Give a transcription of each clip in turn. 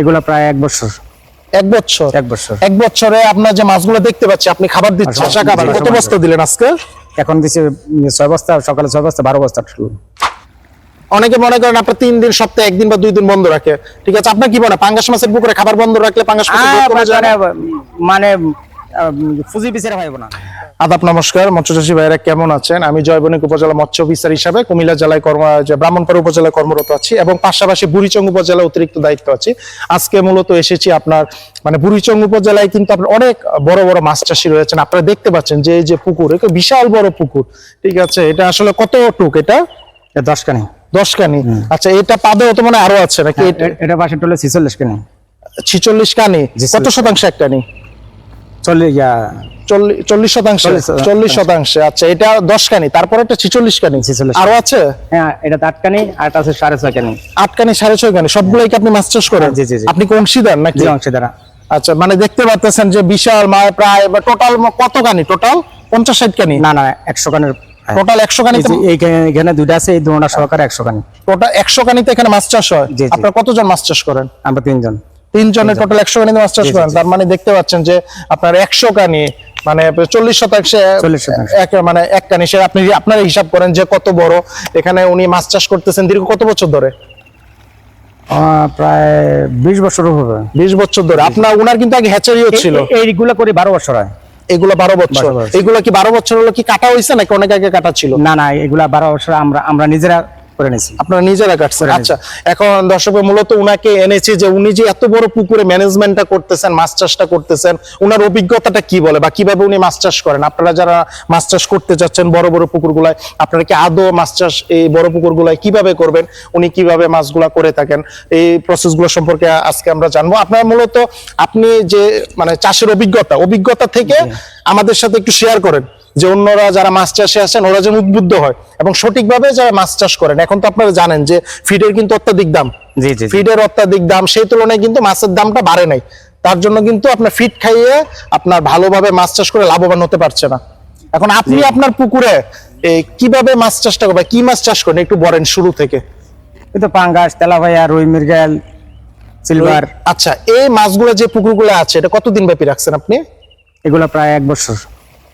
এগুলো প্রায় এক বছর। এক বছর? এক বছর। এক বছরে আপনার যে মাছগুলো দেখতে পাচ্ছি আপনি খাবার দিচ্ছেন খাবার কত বস্তা দিলেন আজকে? এখন দিচ্ছে ছয় বস্তা সকালে ছয় বস্তা বারো বস্তা অনেকে মনে করেন আপনার তিন দিন সপ্তাহে একদিন বা দুই দিন বন্ধ রাখে। ঠিক আছে আপনার কি মনে পাঙ্গাস মাছের পুকুরে খাবার বন্ধ রাখলে পাঙ্গাস? মানে ফুজি বিচারে পাইব না। আদাব নমস্কার মৎস্যচাষী ভাইরা কেমন আছেন? আমি জয়বনিক উপজেলা মৎস্য অফিসার হিসাবে কুমিল্লা জেলায় কর্ম ব্রাহ্মণপাড়া উপজেলায় কর্মরত আছি এবং পাশাপাশি বুড়িচং উপজেলা অতিরিক্ত দায়িত্ব আছি। আজকে মূলত এসেছি আপনার মানে বুড়িচং উপজেলায় কিন্তু আপনার অনেক বড় বড় মাছ চাষি রয়েছেন। আপনারা দেখতে পাচ্ছেন যে এই যে পুকুর এটা বিশাল বড় পুকুর। ঠিক আছে এটা আসলে কত টুক এটা? এটা দশ কানি দশ কানি আচ্ছা এটা পাদে তো মানে আরও আছে নাকি? এ- এটা পাশে টলে ছিচল্লিশ কানি ছিচল্লিশ। কানি কত শতাংশ এক কানি চল্লিশ চল্লিশ শতাংশ। চল্লিশ, শতাংশে। আচ্ছা এটা দশ কানি তারপরে একটা ছিচল্লিশ কানি 46 আরও আছে? হ্যাঁ এটা আট কানি আর আছে সাড়ে ছয় কানি আট কানি সাড়ে ছয় কানি সবগুলাই আপনি মাছ চাষ করেন? হ্যাঁ, জি, জি। আপনি কি অংশীদার নাকি? আচ্ছা মানে দেখতে পাচ্ছেন যে বিশাল মানে প্রায় টোটাল কত কানি টোটাল পঞ্চাশ ষাট কানি না না একশো কানের টোটাল একশো কানি এইখানে দুইটা আছে এই দুটা সহকারে একশো কানি টোটাল একশো কানিতে এখানে মাছ চাষ হয়। আপনার কতজন মাছ চাষ করেন? আমরা তিনজন। তিনজনের টোটাল একশো কানিতে মাছ চাষ করেন। তার মানে দেখতে পাচ্ছেন যে আপনার একশো কানি মানে চল্লিশ শতাংশে 40 শতাংশ। মানে এক কানি আপনি আপনার হিসাব করেন যে কত বড় এখানে উনি মাছ চাষ করতেছেন দীর্ঘ কত বছর ধরে? প্রায় বিশ বছর হবে। বিশ বছর ধরে। আপনার উনার কিন্তু আগে হ্যাচারিও ছিল। এই- এই- এইগুলা করে বারো বছর হয়। এগুলো বারো বছর। এগুলো কি বারো বছর হলো কি কাটা হয়েছে নাকি অনেক আগে কাটা ছিল? না না এগুলা বারো বছর আমরা আমরা নিজেরা করে নিছি। আপনারা নিজেরা কাটছেন আচ্ছা এখন দর্শক মূলত উনাকে এনেছি যে উনি যে এত বড় পুকুরে ম্যানেজমেন্টটা করতেছেন মাছ চাষটা করতেছেন উনার অভিজ্ঞতাটা কি বলে বা কীভাবে উনি মাছ চাষ করেন? আপনারা যারা মাছ চাষ করতে যাচ্ছেন বড় বড় পুকুরগুলায় আপনারা কি আদৌ মাছ চাষ এই বড় পুকুরগুলায় কীভাবে করবেন? উনি কীভাবে মাছগুলা করে থাকেন? এই প্রসেসগুলো সম্পর্কে আজকে আমরা জানব। আপনারা মূলত আপনি যে মানে চাষের অভিজ্ঞতা অভিজ্ঞতা থেকে আমাদের সাথে একটু শেয়ার করেন। যে অন্যরা যারা মাছ চাষে আসেন ওরা যেন উদ্বুদ্ধ হয় এবং সঠিকভাবে যারা মাছ চাষ করেন। এখন তো আপনারা জানেন যে ফিডের কিন্তু অত্যাধিক দাম। জি জি। ফিডের অত্যাধিক দাম সেই তুলনায় কিন্তু মাছের দামটা বাড়ে নাই। তার জন্য কিন্তু আপনার ফিড খাইয়ে আপনার ভালোভাবে মাছ চাষ করে লাভবান হতে পারছে না। এখন আপনি আপনার পুকুরে এই কীভাবে মাছ চাষটা করবেন কি মাছ চাষ করেন একটু বলেন শুরু থেকে। এই তো পাঙ্গাস তেলাভাইয়া রুই মৃগেল সিলভার। আচ্ছা এই মাছগুলো যে পুকুরগুলো আছে এটা কতদিন ব্যাপী রাখছেন আপনি? এগুলো প্রায় এক বছর।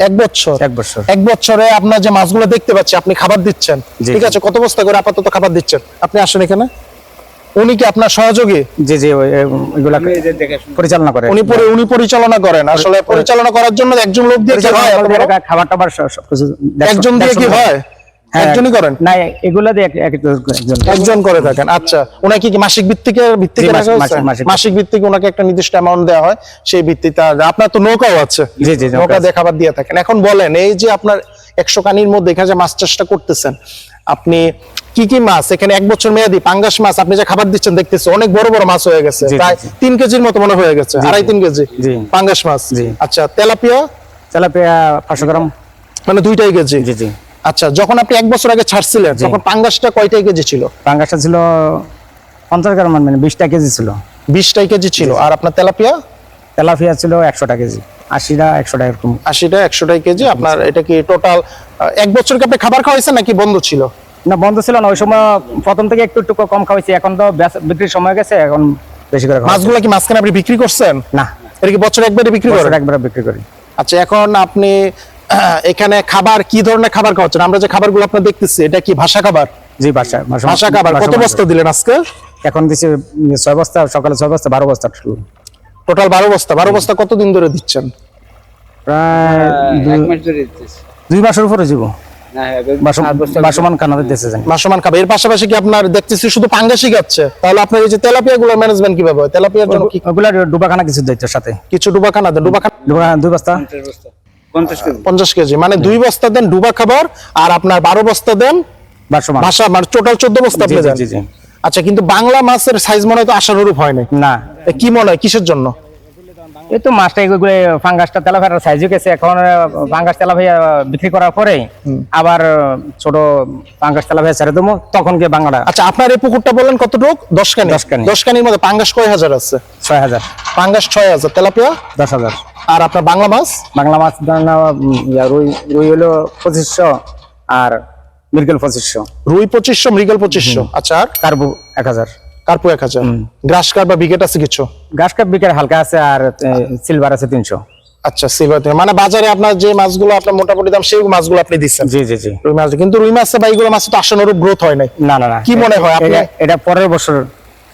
এক বছর। এক বছর। এক বছরে আপনার যে মাছগুলো দেখতে পাচ্ছি আপনি খাবার দিচ্ছেন। ঠিক আছে কত বস্তা করে আপাতত খাবার দিচ্ছেন? আপনি আসেন এখানে। উনি কি আপনার সহযোগী? জি জি ওই, এগুলা পরিচালনা করে। উনি পরে উনি পরিচালনা করেন। আসলে পরিচালনা করার জন্য একজন লোক দিয়ে কি হয় খাবার টাবার একজন দিয়ে কি হ্যাঁ, একজনই করেন? না এগুলা দিয়ে এক- এক- একজন একজন করে থাকেন আচ্ছা। ওনাকে কি মাসিক ভিত্তিকে ভিত্তিকে রাখা মাসিক- হয়েছে? মাসিক- মাসিক ভিত্তিকে ওনাকে একটা নির্দিষ্ট অ্যামাউন্ট দেওয়া হয় সেই ভিত্তিতে আপনার তো নৌকাও আছে। জি, জি, নৌকা আছে। দিয়ে থাকেন। এখন বলেন এই যে আপনার একশো কানির মধ্যে এখানে যে মাছ চাষটা করতেছেন আপনি কি কি মাছ? এখানে এক বছর মেয়াদি পাঙ্গাস মাছ আপনি যে খাবার দিচ্ছেন দেখতেছি অনেক বড় বড় মাছ হয়ে গেছে। প্রায় তিন কেজির মতো মনে হয়ে গেছে আড়াই তিন কেজি পাঙ্গাস মাছ। আচ্ছা তেলাপিয়া? তেলাপিয়া পাঁচশো গ্রাম। মানে দুইটাই কেজি। জি জি। আচ্ছা যখন আপনি এক বছর আগে ছাড়ছিলেন তখন পাঙ্গাসটা কয়টাই কেজি ছিল? পাঙ্গাসটা ছিল পঞ্চাশ গ্রাম মানে বিশটা কেজি ছিল। বিশটাই কেজি ছিল। আর আপনার তেলাপিয়া? তেলাপিয়া ছিল একশোটা কেজি। আশিটা একশোটা এরকম। আশিটা একশোটাই কেজি। আপনার এটা কি টোটাল এক বছর কি আপনি খাবার খাওয়াইছেন নাকি বন্ধ ছিল? না বন্ধ ছিল না ওই সময় প্রথম থেকে একটু একটু কম খাওয়াইছি। এখন তো বিক্রির সময় গেছে এখন বেশি করে। মাছগুলো কি মাঝখানে আপনি বিক্রি করছেন? না। এটা কি বছর একবারে বিক্রি করেন? একবার বিক্রি করি। আচ্ছা এখন আপনি এখানে খাবার কি ধরনের খাবার খাওয়াচ্ছেন আমরা যে খাবারগুলো আপনার দেখতেছি এটা কি ভাষা খাবার? জি বাসা- ভাষা খাবার। কত বস্তা। দিলেন আজকে? এখন দিচ্ছে ছয় বস্তা সকালে ছয় বস্তা বারো বস্তা টোটাল বারো বস্তা। বারো বস্তা কতদিন ধরে দিচ্ছেন? প্রায় দুই- মাসের উপরে যাব না এবার বাসম- সাত বস্তা বাসমান কানাদের দেশে খাবার। এর পাশাপাশি কি আপনার দেখতেছি শুধু পাঙ্গাসই খাচ্ছে? তাহলে আপনার এই যে তেলাপিয়া গুলো ম্যানেজমেন্ট কীভাবে হয়? তেলাপিয়ার জন্য কি ডুবাখানা কিছু দায়িত্বের সাথে। কিছু ডুবা খানা দেন ডুবা দুই বস্তা। পঞ্চাশ কেজি। মানে দুই বস্তা দেন ডুবা খাবার আর আপনার বারো বস্তা দেন ভাষা মানে টোটাল চোদ্দ বস্তা আপনি দেন। আচ্ছা কিন্তু বাংলা মাছের সাইজ মনে হয় তো আশানুরূপ হয় নাই। না। কি মনে হয়? কিসের জন্য? এই তো মাছটা এগুলো ফাঙ্গাসটা তেলাভাইয়ার সাইজও গেছে। এখন ফাঙ্গাস তেলাভাইয়া বিক্রি করার পরে আবার ছোট ফাঙ্গাস তেলাভাইয়া ছেড়ে দেবো। তখন গিয়ে বাংলা আচ্ছা আপনার এই পুকুরটা বললেন কতটুক? দশ কানি দশ কানি। দশ কানির মধ্যে পাঙ্গাস কয় হাজার আছে? ছয় হাজার। পাঙ্গাস ছয় হাজার। তেলাপিয়া? দশ হাজার। আর আপনার বাংলা মাছ? বাংলা মাছ রুই রুই হলো পঁচিশশো আর মৃগেল পঁচিশশো। রুই পঁচিশশো মৃগেল পঁচিশশো। আচ্ছা আর? কার্বু এক হাজার। কার্পু এক হাজার। গ্রাস কার্প বা বিকেট আছে কিছু? ঘাস কাপ বিকের হালকা আছে আর সিলভার আছে তিনশো। আচ্ছা সিলভার মানে বাজারে আপনার যে মাছগুলো আপনার মোটামুটি দাম সেই মাছগুলো আপনি দিচ্ছেন। জি জি জি। রুই মাছ কিন্তু রুই মাছ বা এইগুলো মাছ তো আশানুরূপ গ্রোথ হয় নাই। না না না। কি মনে হয় আপনি- এটা- পরের বছর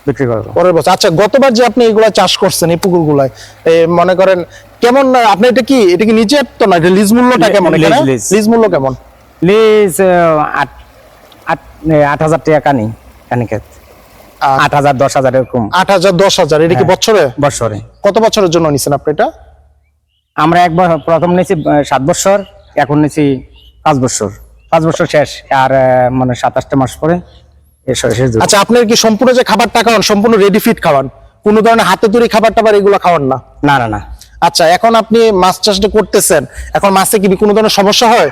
বিক্রি করব। পরের বছর। আচ্ছা গতবার যে আপনি এগুলা চাষ করছেন এই পুকুরগুলায় এ, মনে করেন কেমন আপনি এটা কি এটা কি নিজের তো না এটা লিজ মূল্যটা কেমন লিজ, এখানে লিজ। মূল্য কেমন? লিজ আহ, আট আট এ, আট হাজার টাকা কানি কানি ক্ষেত। আট- আট হাজার দশ হাজার এরকম। আট হাজার দশ হাজার এটা কি বছরে? বছরে। কত বছরের জন্য নিছেন আপনি এটা? আমরা একবার প্রথম নিয়েছি আহ, সাত বছর এখন নিয়েছি পাঁচ বছর। পাঁচ বছর শেষ আর মানে সাতাশটা মাস পরে আচ্ছা আপনার কি সম্পূর্ণ যে খাবারটা খাওয়ান সম্পূর্ণ রেডি ফিট খাওয়ান? কোনো ধরনের হাতে তৈরি খাবার টাবার এগুলো খাওয়ান না? না না না। আচ্ছা এখন আপনি মাছ চাষটা করতেছেন। এখন মাছে কি কোনো ধরনের সমস্যা হয়?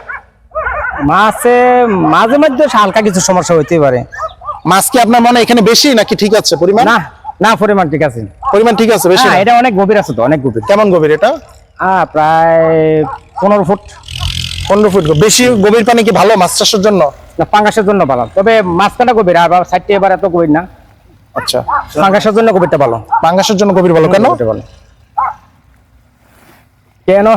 মাছে মাঝে মধ্যে হালকা কিছু সমস্যা হইতে পারে। মাছ কি আপনার মনে এখানে বেশি নাকি ঠিক আছে? পরিমাণ? না না পরিমাণ ঠিক আছে। পরিমাণ ঠিক আছে বেশি? এটা অনেক গভীর আছে তো অনেক গভীর। কেমন গভীর এটা? হ্যাঁ প্রায় পনেরো ফুট। পনেরো ফুট বেশি গভীর পানি কি ভালো মাছ চাষের জন্য? না পাঙ্গাসের জন্য ভালো। তবে মাঝখানটা গভীর আর সাইডটা এবার এত গভীর না। আচ্ছা। পাঙ্গাসের জন্য গভীরটা ভালো। পাঙ্গাসের জন্য গভীর ভালো কেন? ভালো। কেন?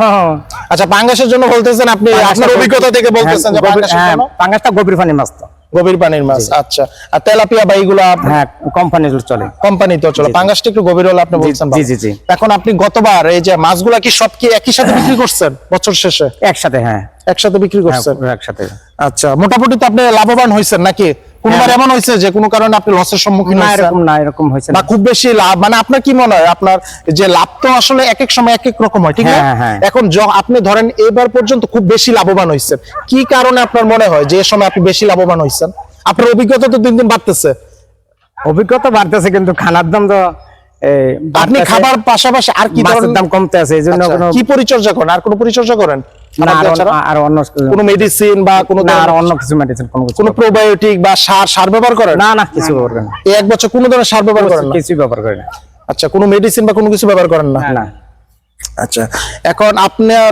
আচ্ছা পাঙ্গাসের জন্য বলতেছেন আপনি আপনার অভিজ্ঞতা থেকে বলতেছেন যে হ্যাঁ, পাঙ্গাসটা গভীর পানি মাছ তো। গভীর পানির মাছ আচ্ছা। আর তেলাপিয়া বা এইগুলা হ্যাঁ কোম্পানি চলে। কোম্পানি তো চলো। পাঙ্গাসটা একটু গভীর হলে আপনি বলছেন জি। জি, জি। এখন আপনি গতবার এই যে মাছগুলা কি সব কি একই সাথে বিক্রি করছেন বছর শেষে? একসাথে হ্যাঁ। একসাথে বিক্রি হ্যাঁ, করছেন? একসাথে। আচ্ছা মোটামুটি তো আপনি লাভবান হয়েছেন নাকি? কোনবার হ্যাঁ। এমন হয়েছে যে কোনো কারণে আপনি লসের সম্মুখীন না এরকম না এরকম হয়েছে না। খুব বেশি লাভ মানে আপনার কি মনে হয়? আপনার যে লাভ তো আসলে এক এক সময় এক এক রকম হয় ঠিক না হ্যাঁ, হ্যাঁ। এখন আপনি ধরেন এবার পর্যন্ত খুব বেশি লাভবান হয়েছেন। কি কারণে আপনার মনে হয় যে সময় আপনি বেশি লাভবান হয়েছেন? আপনার অভিজ্ঞতা তো দিন দিন বাড়তেছে। অভিজ্ঞতা বাড়তেছে কিন্তু খানার দাম তো আপনি খাবার পাশাপাশি আর কি ধরনের দাম কমতে আছে এই জন্য আচ্ছা, কি পরিচর্যা করেন? আর কোনো পরিচর্যা করেন? আর অন্য- কোনো মেডিসিন বা কোনো আর অন্য কিছু মেডিসিন কোনো কোনো প্রোবায়োটিক বা সার সার ব্যবহার করেন? না না কিছু ব্যবহার করি এই এক বছর কোনো ধরনের সার ব্যবহার করেন না? কিছু ব্যবহার করি না। আচ্ছা কোনো মেডিসিন বা কোনো কিছু ব্যবহার করেন না? না। আচ্ছা এখন আপনার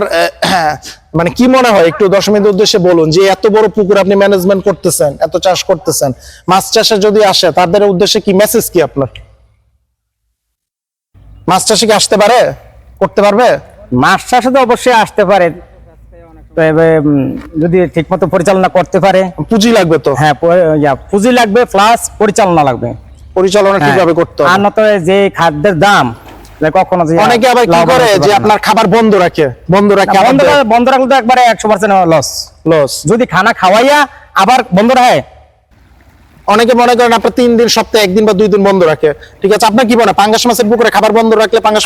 মানে কি মনে হয়? একটু দশমীর উদ্দেশ্যে বলুন যে এত বড় পুকুর আপনি ম্যানেজমেন্ট করতেছেন এত চাষ করতেছেন মাছ চাষে যদি আসে তাদের উদ্দেশ্যে কি মেসেজ কি আপনার? মাছ চাষে কি আসতে পারে? করতে পারবে? মাছ চাষে তো অবশ্যই আসতে পারে। তবে উম, যদি ঠিক মতো পরিচালনা করতে পারে। পুঁজি লাগবে তো? হ্যাঁ পুঁজি লাগবে প্লাস পরিচালনা লাগবে। পরিচালনা হ্যাঁ। ঠিকভাবে করতে আর না তো যে খাদ্যের দাম কখনো অনেকে আবার কি করে যে আপনার খাবার বন্ধ রাখে বন্ধ রাখে বন্ধ রাখলে তো একবারে একশো পার্সেন্ট লস লস যদি খানা খাওয়াইয়া আবার বন্ধ রাখে? অনেকে মনে করেন আপনার তিন দিন সপ্তাহে একদিন বা দুই দিন বন্ধ রাখে। ঠিক আছে আপনার কি মনে পাঙ্গাস মাছের পুকুরে খাবার বন্ধ রাখলে পাঙ্গাস?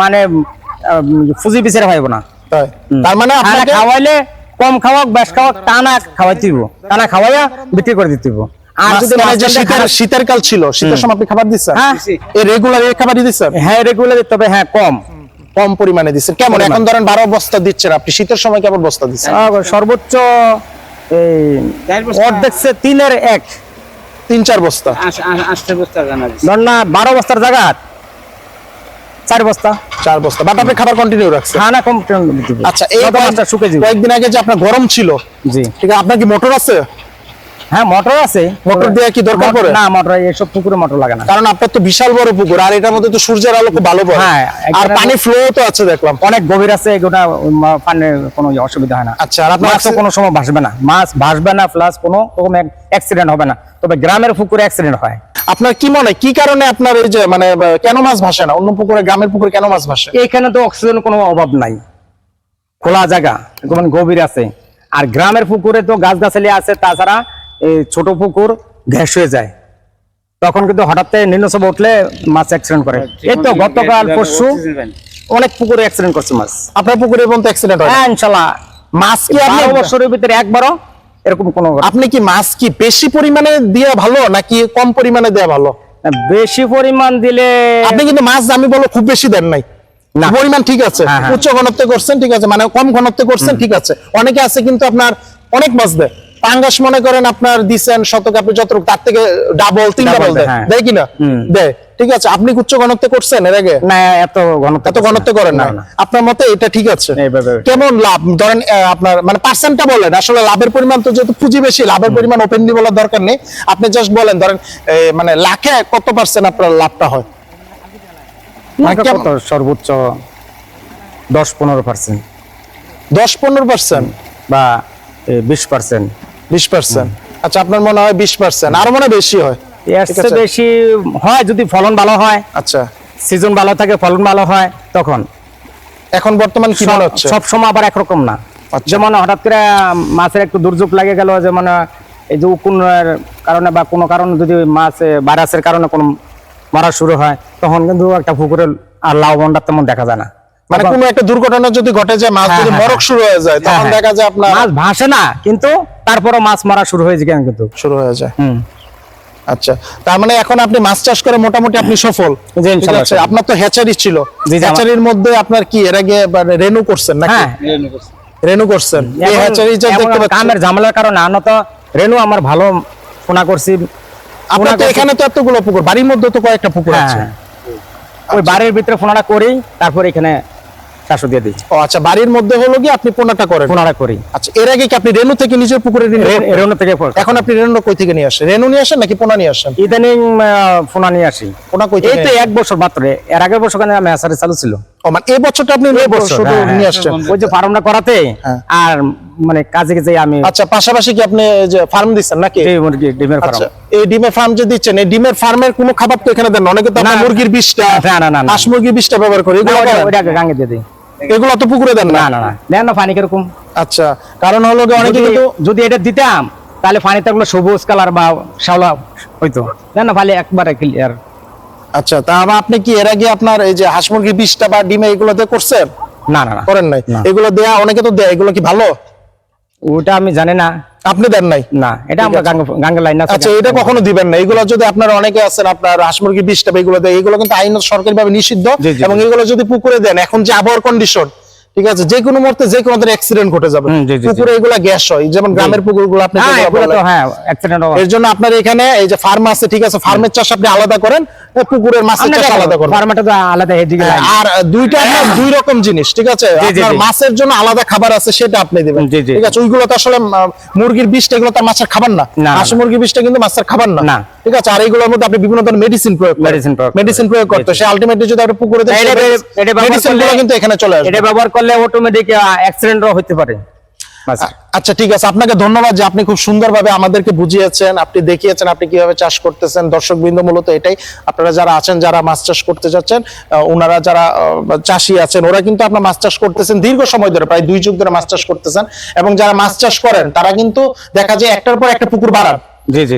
মানে উম, পুঁজি বিচারে পাইব না। তাই। তার মানে আপনাকে খাওয়াইলে কম খাওয়াক বেশ খাওয়াক টানা খাওয়াই দিব টানা খাওয়াইয়া বিক্রি করে দিতে হইব। আর যদি মাঝখানে যে মাঝখান দিয়ে শীতের শীতের কাল ছিল শীতের সময় আপনি খাবার দিচ্ছেন? হ্যাঁ। এই রেগুলার এই খাবারই দিচ্ছেন? হ্যাঁ রেগুলার হ্যাঁ কম। কম পরিমাণে দিচ্ছেন। কেমন? এখন ধরেন বারো বস্তা দিচ্ছেন আপনি শীতের সময় কেমন বস্তা দিচ্ছেন? সর্বোচ্চ এই অর্ধেক তিনের এক। তিন চার বস্তা। ধর না বারো বস্তার জায়গা চার বস্তা। চার বস্তা। বাট আপনি খাবার কন্টিনিউ রাখছেন। খানা কম আচ্ছা এই শুকে দিব কয়েকদিন আগে যে আপনার গরম ছিল জি। ঠিক আছে আপনার কি মোটর আছে? হ্যাঁ মোটর আছে। মোটর দেওয়া কি দরকার পড়ে? না মোটর এসব পুকুরে মোটর লাগে না। কারণ আপনার তো বিশাল বড় পুকুর আর এটার মধ্যে তো সূর্যের আলো খুব ভালো পড়ে। হ্যাঁ, আর পানি ফ্লো তো আছে দেখলাম। অনেক গভীর আছে এগুলা পানির কোনো অসুবিধা হয় না। আচ্ছা আর আপনার তো কোনো সময় ভাসবে না। মাছ ভাসবে না প্লাস কোনো রকম অ্যাক্সিডেন্ট হবে না। তবে গ্রামের পুকুরে অ্যাক্সিডেন্ট হয়। আপনার কি মনে কি কারণে আপনার এই যে মানে কেন মাছ ভাসে না? অন্য পুকুরে গ্রামের পুকুরে কেন মাছ ভাসে? এইখানে তো অক্সিজেন কোনো অভাব নাই। খোলা জায়গা একদম গভীর আছে। আর গ্রামের পুকুরে তো গাছ গাছালি আছে তাছাড়া এই ছোট পুকুর গ্যাস হয়ে যায়। তখন কিন্তু হঠাৎ নিম্নসব উঠলে মাছ অ্যাক্সিডেন্ট করে। এই তো গতকাল পরশু অনেক পুকুরে অ্যাক্সিডেন্ট করছে মাছ। আপনার পুকুরে এবং তো অ্যাক্সিডেন্ট হয় হ্যাঁ ইনশাল্লাহ। মাছ কি আপনি বছরের ভিতরে একবারও এরকম কোনো আপনি কি মাছ কি বেশি পরিমাণে দেওয়া ভালো নাকি কম পরিমাণে দেওয়া ভালো? বেশি পরিমাণ দিলে আপনি কিন্তু মাছ আমি বলো খুব বেশি দেন নাই। না। পরিমাণ ঠিক আছে। হ্যাঁ, হ্যাঁ। উচ্চ ঘনত্বে করছেন ঠিক আছে। মানে কম ঘনত্ব করছেন ঠিক আছে। অনেকে আছে কিন্তু আপনার অনেক মাছ দেয়। পাঙ্গাস মনে করেন আপনার দিছেন শতক আপনি যতটুকু তার থেকে ডাবল তিন ডাবল দেয়, দেয়। হ্যাঁ। কিনা? দেয়। ঠিক আছে আপনি উচ্চ ঘনত্বে করছেন এর আগে? না এত ঘনত্ব এত ঘনত্ব করেন না। আপনার মতে এটা ঠিক আছে? কেমন লাভ? ধরেন আপনার মানে পার্সেন্টটা বলেন আসলে লাভের পরিমাণ তো যেহেতু পুঁজি বেশি লাভের পরিমাণ ওপেনলি বলার দরকার নেই। আপনি জাস্ট বলেন ধরেন মানে লাখে কত পার্সেন্ট আপনার লাভটা হয়? মানে সর্বোচ্চ দশ পনেরো পার্সেন্ট দশ পনেরো পার্সেন্ট বা বিশ পার্সেন্ট বিশ পার্সেন্ট আচ্ছা আপনার মনে হয় বিশ পার্সেন্ট আরও মনে বেশি হয়। এর বেশি হয় যদি ফলন ভালো হয়। আচ্ছা। সিজন ভালো থাকে ফলন ভালো হয় তখন। এখন বর্তমান কি মনে হচ্ছে? সব সময় আবার একরকম না। আচ্ছা। যেমন হঠাৎ করে মাছের একটু দুর্যোগ লাগে গেল যেমন এই যে উকুনের কারণে বা কোনো কারণে যদি মাছ ভাইরাসের কারণে কোনো মারা শুরু হয় তখন কিন্তু একটা পুকুরে আর লাউ বন্ডার তেমন দেখা যায় না। মানে কোনো একটা দুর্ঘটনা যদি ঘটে যায় মাছ হ্যাঁ, যদি হ্যাঁ, মরক শুরু হয়ে যায় হ্যাঁ, তখন হ্যাঁ। দেখা যায় আপনার মাছ ভাসে না কিন্তু তারপরে মাছ মারা শুরু হয়েছে কেন কিন্তু। শুরু হয়ে যায়। হুম। আচ্ছা তার মানে এখন আপনি মাছ চাষ করে মোটামুটি আপনি সফল। জি, আছে? আপনার তো হ্যাচারি ছিল। জি, হ্যাচারির মধ্যে আপনার কি এর আগে মানে রেনু করছেন নাকি? হ্যাঁ। রেনু করছে। রেনু করছেন। এই হ্যাচারি যে দেখতে পাচ্ছি। কামের ঝামেলার কারণে আনো তো রেনু আমার ভালো ফোনা করছি। আপনার তো এখানে তো এতগুলো পুকুর বাড়ির মধ্যে তো কয়েকটা পুকুর হ্যাঁ আছে। ওই বাড়ির ভিতরে ফোনাটা করি তারপর এখানে চাষও দিয়ে দিই ও আচ্ছা বাড়ির মধ্যে হলো কি আপনি পোনাটা করেন? ফোনাটা করি। আচ্ছা এর আগে কি আপনি রেনু থেকে নিজের পুকুরে রেনু থেকে এখন আপনি রেনু কই থেকে নিয়ে আসেন? রেনু নিয়ে আসেন নাকি পোনা নিয়ে আসেন? ইদানিং ফোনা নিয়ে আসি। পোনা কই এই তো এক বছর মাত্র। এর আগের বছর কেন আমি আসারে চালু ছিল। ও মানে এই বছরটা আপনি এই বছর, শুধু হ্যাঁ, নিয়ে হ্যাঁ। আসছেন? ওই যে ফার্মটা করাতে হ্যাঁ। আর মানে কাজে কাজে আমি আচ্ছা পাশাপাশি কি আপনি যে ফার্ম দিচ্ছেন নাকি? এই মুরগি ডিমের ফার্ম আচ্ছা এই ডিমের ফার্ম যে দিচ্ছেন এই ডিমের ফার্মের কোনো খাবার তো এখানে দেন। অনেকে তো আপনার মুরগির বিষটা না, না, না। হাঁস মুরগির বিষটা ব্যবহার করে। এগুলো? গাঙ্গে দিয়ে এগুলো তো পুকুরে দেন না? না না দেন না পানি কীরকম? আচ্ছা কারণ হলো অনেকে কিন্তু যদি এটা দিতাম তাহলে পানিতে গুলো সবুজ কালার বা শ্যাওলা হইতো। দেন না পানি একবারে ক্লিয়ার আচ্ছা তা আপনি কি এর আগে আপনার এই যে হাঁস মুরগি বিষটা বা ডিমে এগুলো দিয়ে করছেন? না না না। করেন নাই। এগুলো দেয়া অনেকে তো দেয় এগুলো কি ভালো? ওটা আমি জানি না। আপনি দেন নাই? না এটা আমরা গাঙ্গে লাইন না আচ্ছা এটা কখনো দিবেন না। এগুলো যদি আপনার অনেকে আছেন আপনার হাঁস মুরগি বিষটা এগুলো দেয় এগুলো কিন্তু আইন সরকারি ভাবে নিষিদ্ধ এবং এগুলো যদি পুকুরে দেন এখন যে আবহাওয়ার কন্ডিশন ঠিক আছে? যে কোনো মুহূর্তে যে কোনো অ্যাক্সিডেন্ট ঘটে যাবে। পুকুরে এগুলো গ্যাস হয়। যেমন গ্রামের পুকুরগুলো আপনি হ্যাঁ তো। হ্যাঁ অ্যাক্সিডেন্ট এর জন্য আপনার এখানে এই যে ফার্ম আছে ঠিক আছে? ফার্মের চাষ আপনি আলাদা করেন পুকুরের মাছের চাষ আলাদা করেন। ফার্মাটা তো আলাদা এদিকে আর দুইটা দুই রকম জিনিস ঠিক আছে? আপনার মাছের জন্য আলাদা খাবার আছে সেটা আপনি দিবেন। ঠিক আছে? ওইগুলো তো আসলে মুরগির বিষটা এগুলো তার মাছের খাবার না। হাঁস মুরগির বিষটা কিন্তু মাছের খাবার না। ঠিক আছে? আর এইগুলোর মধ্যে আপনি বিভিন্ন ধরনের মেডিসিন প্রয়োগ Medicine প্রয়োগ মেডিসিন প্রয়োগ করতে। সে আলটিমেটলি যদি আপনি পুকুরে মেডিসিনগুলো কিন্তু এখানে চলে আসবে। এটা ব্যবহার করলে অটোমেটিক অ্যাক্সিডেন্টও হতে পারে। আচ্ছা ঠিক আছে। আপনাকে ধন্যবাদ যে আপনি খুব সুন্দরভাবে আমাদেরকে বুঝিয়েছেন, আপনি দেখিয়েছেন, আপনি কীভাবে চাষ করতেছেন। দর্শক বৃন্দ মূলত এটাই। আপনারা যারা আছেন, যারা মাছ চাষ করতে যাচ্ছেন ওনারা যারা চাষি আছেন, ওরা কিন্তু আপনার মাছ চাষ করতেছেন দীর্ঘ সময় ধরে, প্রায় দুই যুগ ধরে মাছ চাষ করতেছেন। এবং যারা মাছ চাষ করেন, তারা কিন্তু দেখা যায় একটার পর একটা পুকুর বাড়ান।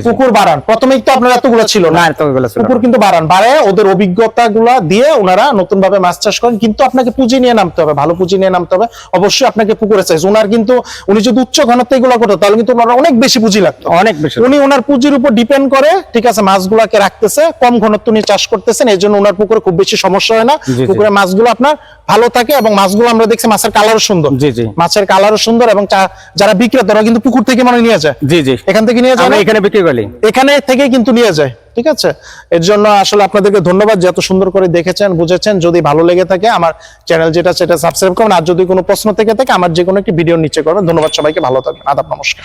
পুকুর বাড়ান। প্রথমেই তো আপনার এতগুলো ছিল না। ওগুলো ছিল না। পুকুর কিন্তু বাড়ান। বাড়ে ওদের অভিজ্ঞতা গুলা দিয়ে ওনারা নতুন ভাবে মাছ চাষ করেন। কিন্তু আপনাকে পুঁজি নিয়ে নামতে হবে ভালো পুঁজি নিয়ে নামতে হবে। অবশ্যই আপনাকে পুকুরে চাইছে ওনার কিন্তু উনি যদি উচ্চ ঘনত্ব এগুলো করতো তাহলে কিন্তু ওনার অনেক বেশি পুঁজি লাগতো। অনেক বেশি উনি ওনার পুঁজির উপর ডিপেন্ড করে ঠিক আছে মাছগুলাকে রাখতেছে কম ঘনত্ব নিয়ে চাষ করতেছেন। এই জন্য ওনার পুকুরে খুব বেশি সমস্যা হয় না। পুকুরে মাছগুলো আপনার ভালো থাকে এবং মাছগুলো আমরা দেখছি মাছের কালারও সুন্দর। জি, জি। মাছের কালারও সুন্দর এবং যারা বিক্রেতা ওরা কিন্তু পুকুর থেকে মানে নিয়ে যায়। জি জি। এখান থেকে নিয়ে যায়? এখানে বিক্রি করলি? এখানে থেকে কিন্তু নিয়ে যায়, ঠিক আছে? এর জন্য আসলে আপনাদেরকে ধন্যবাদ যে এত সুন্দর করে দেখেছেন, বুঝেছেন। যদি ভালো লেগে থাকে আমার চ্যানেল যেটা, সেটা সাবস্ক্রাইব করুন। আর যদি কোনো প্রশ্ন থেকে থাকে, আমার যে কোনো একটি ভিডিও নিচে করবেন। ধন্যবাদ সবাইকে, ভালো থাকবেন। আদাব, নমস্কার।